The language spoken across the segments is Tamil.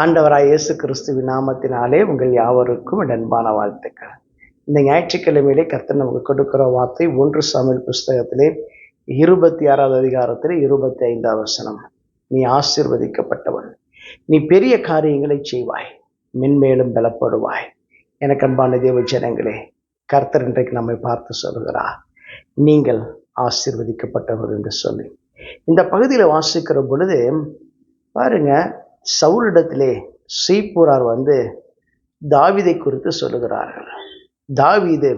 ஆண்டவராய் இயேசு கிறிஸ்துவின் நாமத்தினாலே உங்கள் யாவருக்கும் என் அன்பான வாழ்த்துக்கள். இந்த ஞாயிற்றுக்கிழமையிலே கர்த்தர் நமக்கு கொடுக்கிற வார்த்தை ஒன்று சமையல் புஸ்தகத்திலே இருபத்தி ஆறாவது அதிகாரத்தில் இருபத்தி ஐந்தாவது வசனம். நீ ஆசிர்வதிக்கப்பட்டவன் நீ பெரிய காரியங்களை செய்வாய். மென்மேலும் பலப்படுவாய். எனக்கு அன்பான தேவ ஜனங்களே கர்த்தர் இன்றைக்கு நம்மை பார்த்து சொல்கிறார். நீங்கள் ஆசிர்வதிக்கப்பட்டவர் என்று சொல்லி. இந்த பகுதியில் வாசிக்கிற பொழுது பாருங்கள் சவுலிடத்திலே சீப்பூரார் வந்து தாவிதை குறித்து சொல்லுகிறார்கள். தாவிது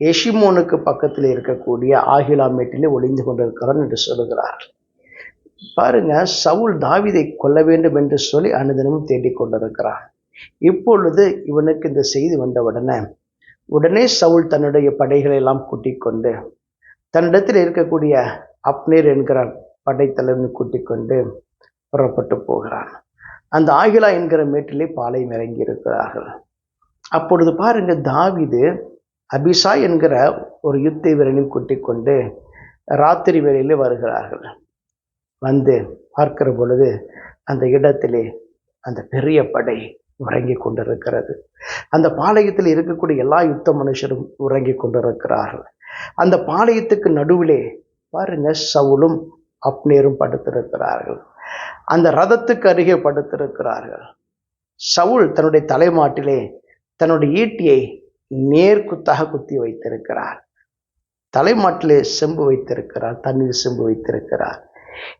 எஷிமோனுக்கு பக்கத்தில் இருக்கக்கூடிய ஆகிலாமேட்டிலே ஒளிந்து கொண்டிருக்கிறான் என்று சொல்லுகிறார்கள் பாருங்க சவுல் தாவிதை கொல்ல வேண்டும் என்று சொல்லி அனுதினமும் தேடிக் கொண்டிருக்கிறான். இப்பொழுது இவனுக்கு இந்த செய்தி வந்தவுடனே உடனே சவுல் தன்னுடைய படைகளை எல்லாம் கூட்டிக் கொண்டு தன்னிடத்தில் இருக்கக்கூடிய அப்னேர் என்கிற படைத்தலைவனை கூட்டிக் கொண்டு புறப்பட்டு போகிறான். அந்த ஆகிலா என்கிற மேட்டிலே பாளையம் இறங்கி இருக்கிறார்கள். அப்பொழுது பாருங்க தாவிது அபிஷா என்கிற ஒரு யுத்த வீரனையும் கூட்டிக் கொண்டு ராத்திரி வேளையிலே வருகிறார்கள். வந்து பார்க்கிற பொழுது அந்த இடத்திலே அந்த பெரிய படை உறங்கி கொண்டிருக்கிறது. அந்த பாளையத்தில் இருக்கக்கூடிய எல்லா யுத்த மனுஷரும் உறங்கி கொண்டிருக்கிறார்கள். அந்த பாளையத்துக்கு நடுவிலே பாருங்க சவுலும் அப்னேரும் படுத்திருக்கிறார்கள். அந்த ரதத்துக்கு அருகே படுத்திருக்கிறார்கள். சவுல் தன்னுடைய தலைமாட்டிலே தன்னுடைய ஈட்டியை நேர்குத்தாக குத்தி வைத்திருக்கிறார். தலைமாட்டிலே செம்பு வைத்திருக்கிறார் தண்ணீர் செம்பு வைத்திருக்கிறார்.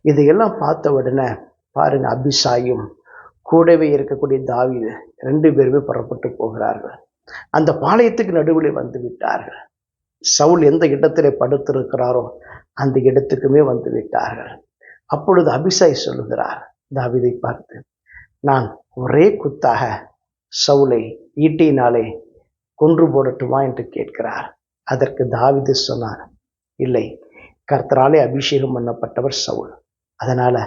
இதையெல்லாம் பார்த்த உடனே பாருங்க அபிசாயும் கூடவே இருக்கக்கூடிய தாவி ரெண்டு பேருமே புறப்பட்டு போகிறார்கள். அந்த பாளையத்துக்கு நடுவில் வந்து விட்டார்கள். சவுல் எந்த இடத்திலே படுத்திருக்கிறாரோ அந்த இடத்துக்குமே வந்து விட்டார்கள். அப்பொழுது அபிசாய் சொல்லுகிறார் தாவிதை பார்த்து நான் ஒரே குத்தாக சவுலை ஈட்டியினாலே கொன்று போடட்டுமா? என்று கேட்கிறார். அதற்கு தாவிது சொன்னார் இல்லை கர்த்தராலே அபிஷேகம் பண்ணப்பட்டவர் சவுல். அதனால்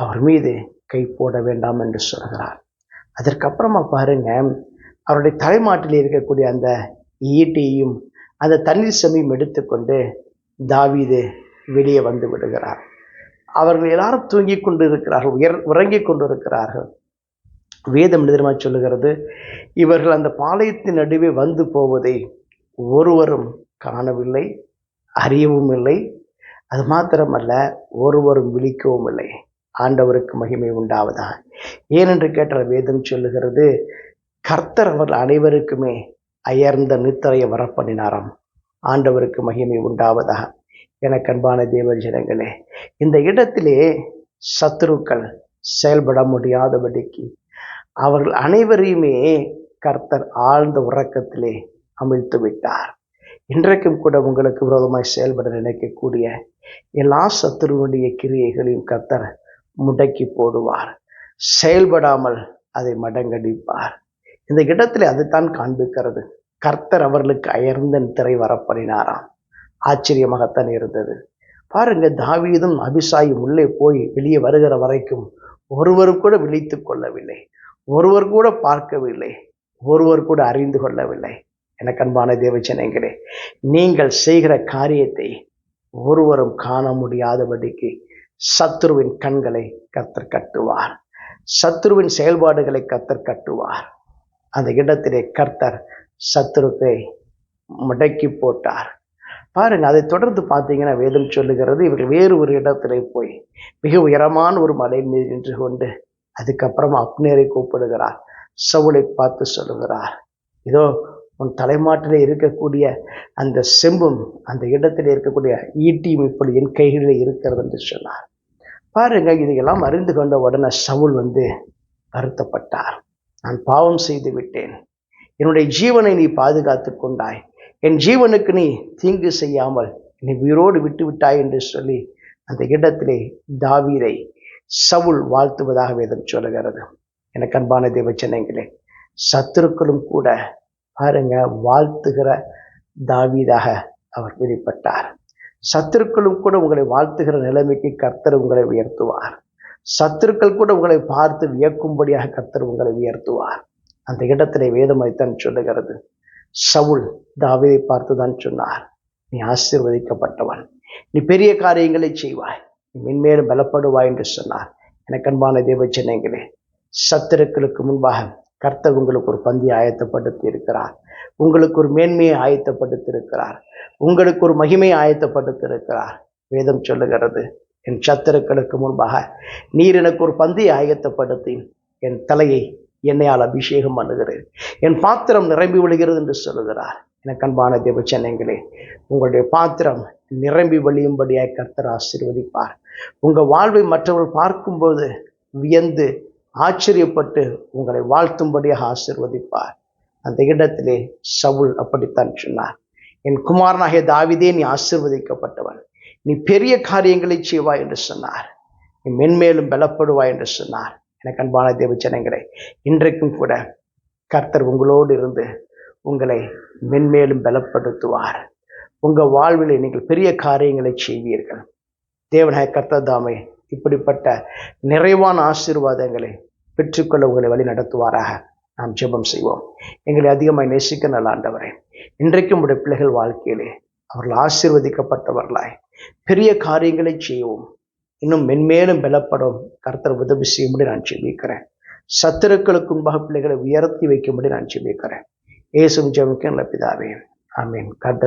அவர் மீது கை போட வேண்டாம் என்று சொல்கிறார். அதற்கப்புறமா பாருங்க அவருடைய தலைமாட்டில் இருக்கக்கூடிய அந்த ஈட்டியையும் அந்த தண்ணீர் செமையும் எடுத்துக்கொண்டு தாவிது வெளியே வந்து விடுகிறார். அவர்கள் எல்லாரும் தூங்கி கொண்டு இருக்கிறார்கள் உயர் உறங்கி கொண்டு இருக்கிறார்கள் வேதம் நிதிரமாக சொல்லுகிறது இவர்கள் அந்த பாளையத்தின் நடுவே வந்து போவதை ஒருவரும் காணவில்லை அறியவும் இல்லை. அது மாத்திரமல்ல ஒருவரும் விழிக்கவும் இல்லை. ஆண்டவருக்கு மகிமை உண்டாவதா ஏனென்று கேட்டால் வேதம் சொல்லுகிறது கர்த்தர் அவர்கள் அனைவருக்குமே அயர்ந்த நித்திரையை வரப்பண்ணினாராம். ஆண்டவருக்கு மகிமை உண்டாவதாக. எனக்கு அன்பான தேவஜனங்களே இந்த இடத்திலே சத்துருக்கள் செயல்பட முடியாதபடிக்கு அவர்கள் அனைவரையுமே கர்த்தர் ஆழ்ந்த உறக்கத்திலே அமிழ்த்து விட்டார். இன்றைக்கும் கூட உங்களுக்கு விரோதமாய் செயல்பட நினைக்கக்கூடிய எல்லா சத்துருவனுடைய கிரியைகளையும் கர்த்தர் முடக்கி போடுவார். செயல்படாமல் அதை மடங்கடிப்பார். இந்த இடத்துல அதுதான் காண்பிக்கிறது. கர்த்தர் அவர்களுக்கு அயர்ந்த திரை வரப்படினாராம். ஆச்சரியமாகத்தான் இருந்தது. பாருங்க தாவீதும் அபிசாயும் உள்ளே போய் வெளியே வருகிற வரைக்கும் ஒருவர் கூட விழித்து கொள்ளவில்லை. ஒருவர் கூட பார்க்கவில்லை. ஒருவர் கூட அறிந்து கொள்ளவில்லை. எனக்கு அன்பான தேவச்சனைகளே நீங்கள் செய்கிற காரியத்தை ஒருவரும் காண முடியாதபடிக்கு சத்ருவின் கண்களை கத்தர் கட்டுவார். சத்ருவின் செயல்பாடுகளை கத்தர் கட்டுவார். அந்த இடத்திலே கர்த்தர் சத்ருக்கை முடக்கி போட்டார். பாருங்க அதை தொடர்ந்து பார்த்தீங்கன்னா வேதம் சொல்லுகிறது இவர் வேறு ஒரு இடத்துல போய் மிக உயரமான ஒரு மலை மீது நின்று கொண்டு அதுக்கப்புறமா அப்னேரை கூப்பிடுகிறார். சவுளை பார்த்து சொல்லுகிறார் இதோ உன் தலைமாட்டில் இருக்கக்கூடிய அந்த செம்பும் அந்த இடத்துல இருக்கக்கூடிய ஈட்டியும் இப்படி என் கைகளில் இருக்கிறது என்று சொன்னார். பாருங்க இதையெல்லாம் அறிந்து கொண்ட உடனே சவுல் வந்து வருத்தப்பட்டார். நான் பாவம் செய்து விட்டேன். என்னுடைய ஜீவனை நீ பாதுகாத்து கொண்டாய். என் ஜீவனுக்கு நீ தீங்கு செய்யாமல் நீ உயிரோடு விட்டு விட்டாய் என்று சொல்லி அந்த இடத்திலே தாவீதை சவுல் வாழ்த்துவதாக வேதம் சொல்லுகிறது. எனக்கு அன்பான தேவச்சனைங்களே சத்துருக்களும் கூட பாருங்க வாழ்த்துகிற தாவீதாக அவர் வெளிப்பட்டார். சத்துருக்களும் கூட உங்களை வாழ்த்துகிற நிலைமைக்கு கர்த்தர் உங்களை உயர்த்துவார். சத்துருக்கள் கூட உங்களை பார்த்து வியக்கும்படியாக கர்த்தர் உங்களை உயர்த்துவார். அந்த இடத்திலே வேதமைத்தான் சொல்லுகிறது. சவுல் தாவிதை பார்த்து தான் சொன்னார். நீ ஆசீர்வதிக்கப்பட்டவன். நீ பெரிய காரியங்களை செய்வாய். நீ மென்மேலும் பலப்படுவாய் என்று சொன்னார். எனக்கு அன்பான தேவச்சனைகளே சத்திரக்களுக்கு முன்பாக கர்த்தர் உங்களுக்கு ஒரு பந்தி ஆயத்தப்படுத்தி இருக்கிறார் உங்களுக்கு ஒரு மேன்மையை ஆயத்தப்படுத்தி இருக்கிறார் உங்களுக்கு ஒரு மகிமையை ஆயத்தப்படுத்தி இருக்கிறார் வேதம் சொல்லுகிறது என் சத்திரக்களுக்கு முன்பாக நீர் எனக்கு ஒரு பந்தி ஆயத்தப்படுத்தி என் தலையை என்னையால் அபிஷேகம் பண்ணுகிறேன். என் பாத்திரம் நிரம்பி விடுகிறது என்று சொல்லுகிறார். எனக்கு அன்பான தேவ சென்னைங்களே உங்களுடைய பாத்திரம் நிரம்பி வழியும்படியாய் கர்த்தர் ஆசீர்வதிப்பார். உங்கள் வாழ்வை மற்றவர்கள் பார்க்கும்போது வியந்து ஆச்சரியப்பட்டு உங்களை வாழ்த்தும்படியாக ஆசிர்வதிப்பார். அந்த இடத்திலே சவுல் அப்படித்தான் சொன்னார். என் குமாரனாகிய தாவிதே நீ ஆசிர்வதிக்கப்பட்டவன். நீ பெரிய காரியங்களை செய்வாய் என்று சொன்னார். நீ மென்மேலும் பலப்படுவாய் என்று சொன்னார். எனக்கு அன்பான தேவச்சனங்களே இன்றைக்கும் கூட கர்த்தர் உங்களோடு இருந்து உங்களை மென்மேலும் பலப்படுத்துவார். உங்கள் வாழ்வில் நீங்கள் பெரிய காரியங்களை செய்வீர்கள். தேவனாய கர்த்தர் தாமே இப்படிப்பட்ட நிறைவான ஆசீர்வாதங்களை பெற்றுக்கொள்ள உங்களை வழி நடத்துவாராக. நாம் ஜெபம் செய்வோம். எங்களை அதிகமாக நேசிக்க நல்ல ஆண்டவரே இன்றைக்கும் உடைய பிள்ளைகள் வாழ்க்கையிலே அவர்கள் ஆசீர்வதிக்கப்பட்டவர்களாய் பெரிய காரியங்களை செய்வோம் இன்னும் மென்மேலும் பலப்படும் கர்த்தர் உதவி செய்யும்படி நான் ஜெபிக்கிறேன். சத்துருக்களுக்கு முன்பாக பிள்ளைகளை உயர்த்தி வைக்கும்படி நான் ஜெபிக்கிறேன். ஏசும் ஜெபிக்க நல்ல பிதாவே. ஆமீன். காட்